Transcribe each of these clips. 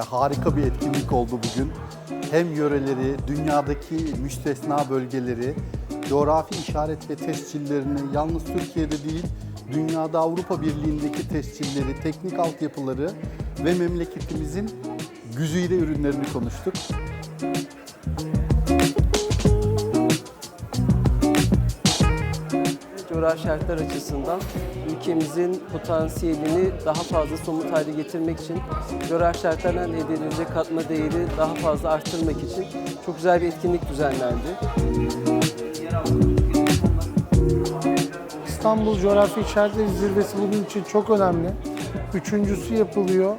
harika bir etkinlik oldu bugün. Hem yöreleri, dünyadaki müstesna bölgeleri, coğrafi işaret ve tescillerini yalnız Türkiye'de değil, dünyada Avrupa Birliği'ndeki tescilleri, teknik altyapıları ve memleketimizin güzide ürünlerini konuştuk. Coğrafi şartlar açısından ülkemizin potansiyelini daha fazla somut hale getirmek için, coğrafi şartlardan elde edilecek katma değeri daha fazla arttırmak için çok güzel bir etkinlik düzenlendi. İstanbul Coğrafi İşaretleri Zirvesi bugün için çok önemli. Üçüncüsü yapılıyor.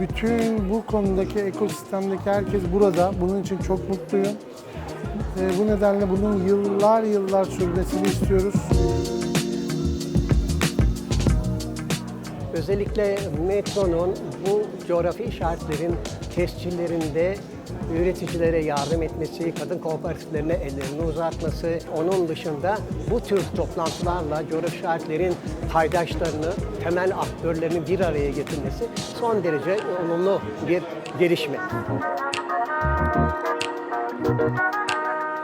Bütün bu konudaki ekosistemdeki herkes burada. Bunun için çok mutluyum. Ee, bu nedenle bunun yıllar yıllar sürmesini istiyoruz. Özellikle metronun bu coğrafi işaretlerin tescillerinde üreticilere yardım etmesi, kadın kooperatiflerine ellerini uzatması, onun dışında bu tür toplantılarla coğrafi işaretlerin paydaşlarını, temel aktörlerini bir araya getirmesi son derece olumlu bir gelişme.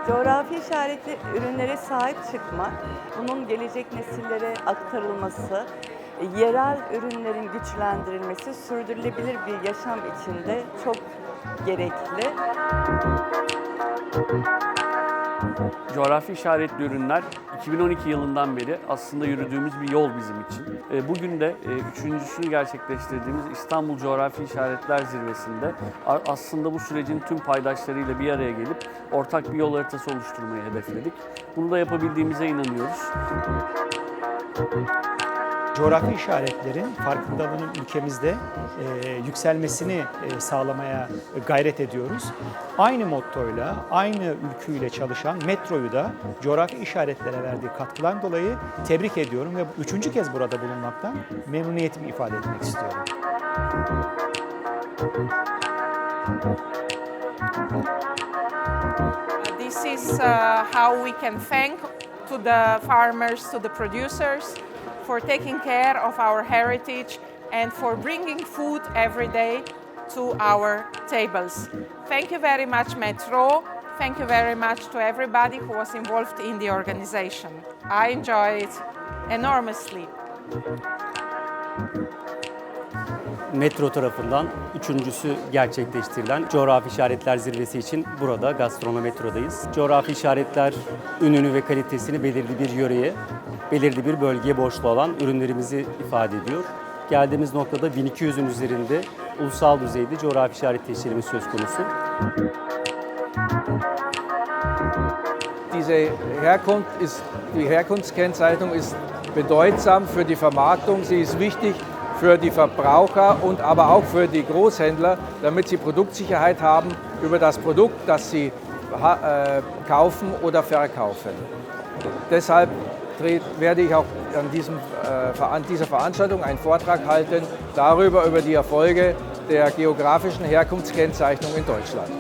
Coğrafi işaretli ürünlere sahip çıkmak, bunun gelecek nesillere aktarılması, yerel ürünlerin güçlendirilmesi, sürdürülebilir bir yaşam içinde çok gerekli. Coğrafi işaretli ürünler 2012 yılından beri aslında yürüdüğümüz bir yol bizim için. E, Bugün de e, üçüncüsünü gerçekleştirdiğimiz İstanbul Coğrafi İşaretler Zirvesi'nde aslında bu sürecin tüm paydaşlarıyla bir araya gelip ortak bir yol haritası oluşturmayı hedefledik. Bunu da yapabildiğimize inanıyoruz. Coğrafi işaretlerin farkındalığının ülkemizde e, yükselmesini e, sağlamaya gayret ediyoruz. Aynı mottoyla, aynı ülküyle çalışan Metro'yu da coğrafi işaretlere verdiği katkıdan dolayı tebrik ediyorum ve üçüncü kez burada bulunmaktan memnuniyetimi ifade etmek istiyorum. This is uh, how we can thank to the farmers, to the producers, for taking care of our heritage and for bringing food every day to our tables. Thank you very much, Metro. Thank you very much to everybody who was involved in the organization. I enjoyed it enormously. Metro tarafından üçüncüsü gerçekleştirilen Coğrafi İşaretler Zirvesi için burada Gastronometro'dayız. Coğrafi işaretler ününü ve kalitesini belirli bir yöreye, belirli bir bölgeye borçlu olan ürünlerimizi ifade ediyor. Geldiğimiz noktada 1200'ün üzerinde ulusal düzeyde coğrafi işaret tescilimiz söz konusu. Diese Herkunft ist, die Herkunftskennzeichnung ist bedeutsam für die Vermarktung. Sie ist wichtig für die Verbraucher und aber auch für die Großhändler, damit sie Produktsicherheit haben über das Produkt, das sie äh, kaufen oder verkaufen. Deshalb werde ich auch an, diesem, äh, an dieser Veranstaltung einen Vortrag halten darüber, über die Erfolge der geografischen Herkunftskennzeichnung in Deutschland.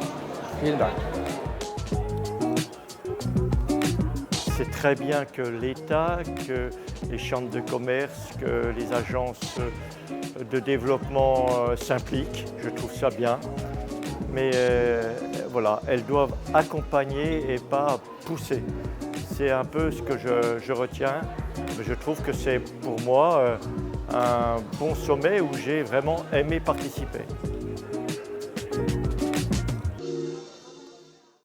Vielen Dank. C'est très bien que l'État, que les chambres de commerce, que les agences de développement euh, s'impliquent. Je trouve ça bien. Mais euh, voilà, elles doivent accompagner et pas pousser. C'est un peu ce que je, retiens. Je trouve que c'est pour moi euh, un bon sommet où j'ai vraiment aimé participer.